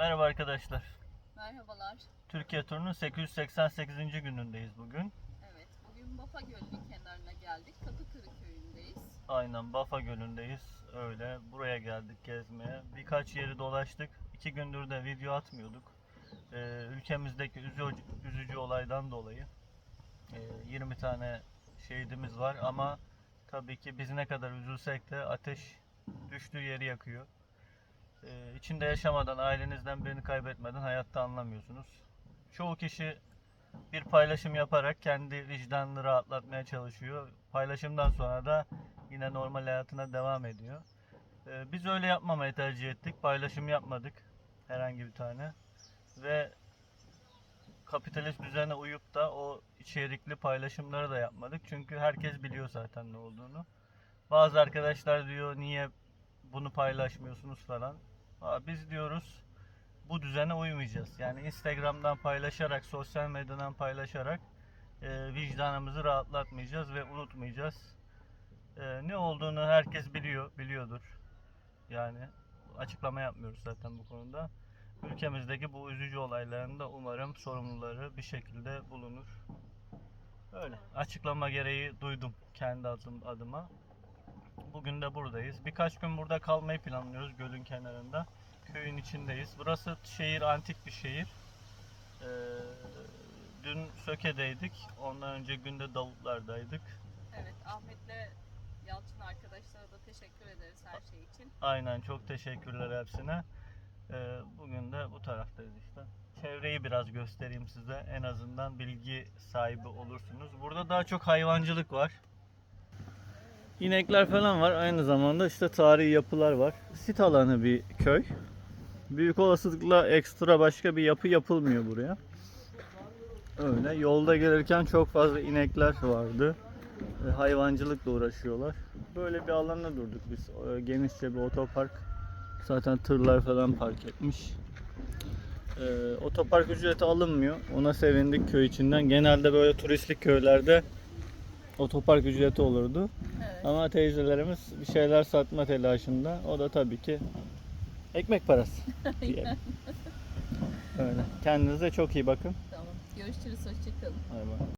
Merhaba arkadaşlar. Merhabalar. Türkiye turunun 888. günündeyiz bugün. Evet, bugün Bafa Gölü'nün kenarına geldik. Kapıkırı köyündeyiz. Aynen Bafa Gölü'ndeyiz. Öyle buraya geldik gezmeye. Birkaç yeri dolaştık. İki gündür de video atmıyorduk. Ee, ülkemizdeki üzücü, üzücü olaydan dolayı. Ee, 20 tane şehidimiz var ama tabii ki biz ne kadar üzülsek de ateş düştüğü yeri yakıyor. Ee, içinde yaşamadan, ailenizden birini kaybetmeden hayatta anlamıyorsunuz. Çoğu kişi bir paylaşım yaparak kendi vicdanını rahatlatmaya çalışıyor. Paylaşımdan sonra da yine normal hayatına devam ediyor. Ee, biz öyle yapmamayı tercih ettik. Paylaşım yapmadık herhangi bir tane. Ve kapitalist düzene uyup da o içerikli paylaşımları da yapmadık. Çünkü herkes biliyor zaten ne olduğunu. Bazı arkadaşlar diyor niye bunu paylaşmıyorsunuz falan. Biz diyoruz bu düzene uymayacağız. Yani Instagram'dan paylaşarak, sosyal medyadan paylaşarak e, vicdanımızı rahatlatmayacağız ve unutmayacağız. E, ne olduğunu herkes biliyor, biliyordur. Yani açıklama yapmıyoruz zaten bu konuda. Ülkemizdeki bu üzücü olaylarında umarım sorumluları bir şekilde bulunur. Öyle. Açıklama gereği duydum kendi adım, adıma. Bugün de buradayız. Birkaç gün burada kalmayı planlıyoruz gölün kenarında. Köyün içindeyiz. Burası şehir, antik bir şehir. Ee, dün Söke'deydik. Ondan önce günde Davutlar'daydık. Evet, Ahmet'le Yalçın arkadaşlara da teşekkür ederiz her şey için. Aynen çok teşekkürler hepsine. Ee, bugün de bu taraftayız işte. Çevreyi biraz göstereyim size. En azından bilgi sahibi olursunuz. Burada daha çok hayvancılık var. İnekler falan var. Aynı zamanda işte tarihi yapılar var. Sit alanı bir köy. Büyük olasılıkla ekstra başka bir yapı yapılmıyor buraya. Öyle. Yolda gelirken çok fazla inekler vardı. Hayvancılıkla uğraşıyorlar. Böyle bir alanda durduk biz. Genişçe bir otopark. Zaten tırlar falan park etmiş. E, otopark ücreti alınmıyor. Ona sevindik köy içinden. Genelde böyle turistik köylerde otopark ücreti olurdu. Evet. Ama teyzelerimiz bir şeyler satma telaşında. O da tabii ki ekmek parası. diyelim. Öyle. Kendinize çok iyi bakın. Tamam. Görüşürüz, hoşçakalın. Bay bay.